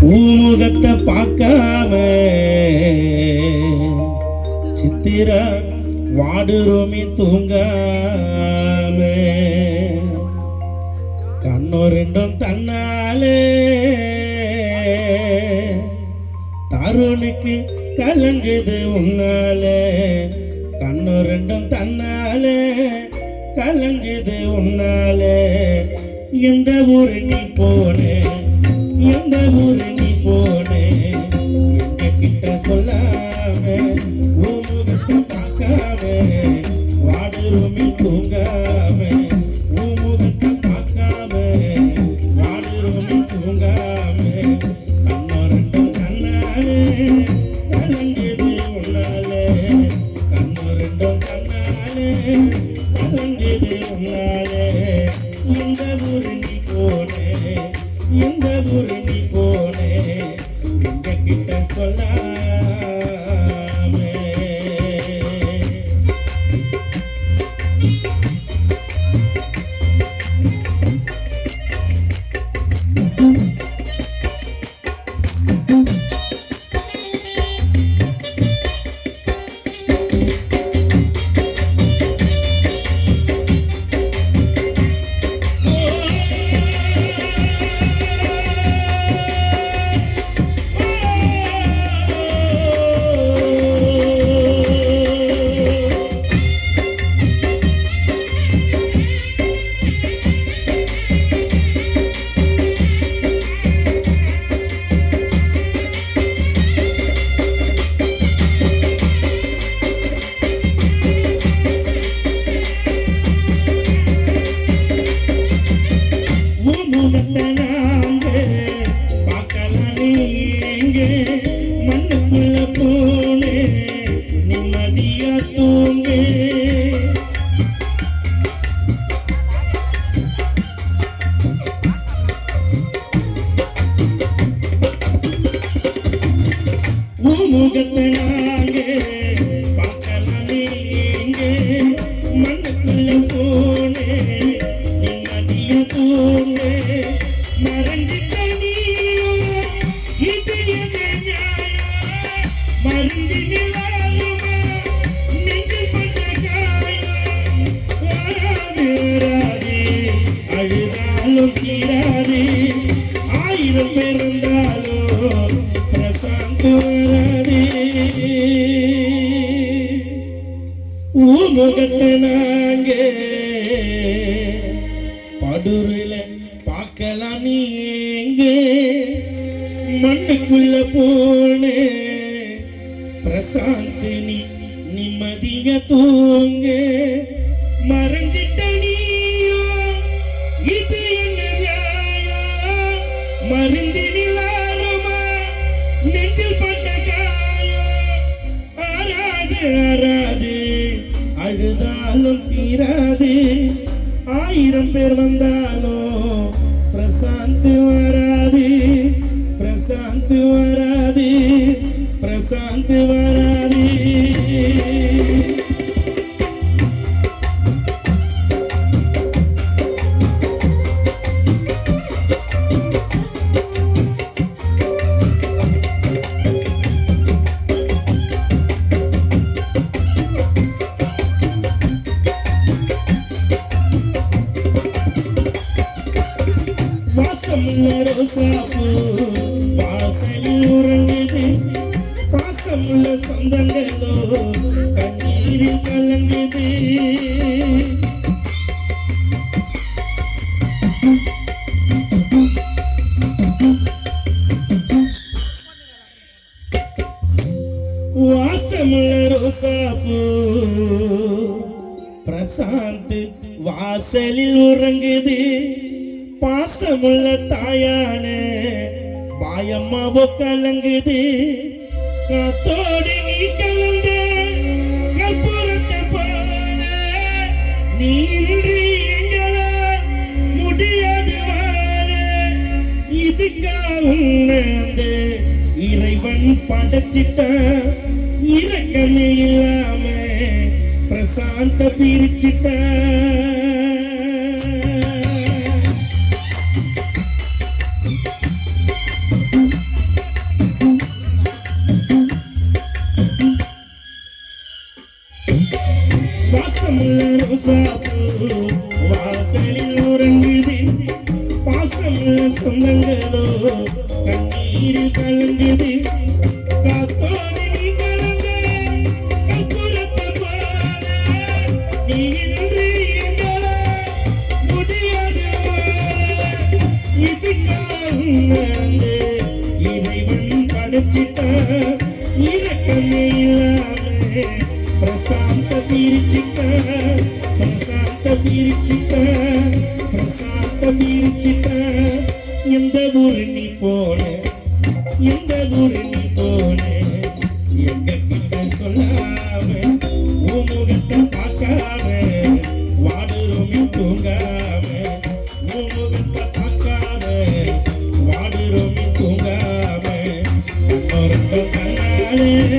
ஊமுகத்தை பார்க்காம சித்திரா வாடுறோமி தூங்காம. கண்ணோ ரெண்டும் தன்னாலே. தருணுக்கு கலங்குது உன்னாலே. கண்ணோ ரெண்டும் தன்னாலே. கலங்குது உன்னாலே. இந்த ஊரு நீ போனே. எந்த ஊரு நீ போனே? எங்க கிட்ட சொல்லாம உன் முகத்தை பார்க்காம வாடுறோமி தூங்காம உன் முகத்தை பார்க்காம வாடுறோமி தூங்காம கண்ணோ ரெண்டும் கண்ணாலே. எங்க கிட்ட ஆயிரம் பேர் இருந்தாலும் பிரசாந்த் வராது. உன் முகத்தை நாங்க படுரில பார்க்கலாம் நீ மண்ணுக்குள்ள போனே பிரசாந்த் நிம்மதிய தூங்க. மறைஞ்சிட்ட நீயும் இது என்ன நியாயம் மருந்தினிலாலுமா நெஞ்சில் பட்ட காயோ? ஆறாது ஆறாது. அழுதாலும் தீராது. ஆயிரம் பேர் வந்தாலும் பிரசாந்த் வராது. பிரசாந்த் வராது. பிரசாந்த் வராது. ரோசாப்பூ வாசலில் உறங்குது பாசமுள்ள சொந்தங்களோ கண்ணீரில் கலங்குது வாசமுள்ள ரோசாப்பூ. பிரசாந்த் வாசலில் உறங்குது. பாசமுள்ள தாயானே பாயம்மாவோ கலங்குது காத்தோடு நீ கலந்த கற்பூரத்தை பாட நீ எங்களால் முடியாது வாழ இதுக்காக உன்னை அந்த இறைவன் படைச்சிட்டான் இரக்கமே இல்லாம பிரசாந்த பிரிச்சிட்டான் வாசலில் உறங்குது பாசமுள்ள சொந்தங்களோ கண்ணீரில் கலங்குது காத்தோடு நீ கலந்த எந்த ஊரு நீ போன எந்த ஊரு நீ போன எங்க கிட்ட சொல்லாம உன் முகத்தை பார்க்காம வாடுறோமே தூங்காம உன் முகத்தை பார்க்காம வாடுறோமே தூங்காம ரொம்ப கண்ணாலே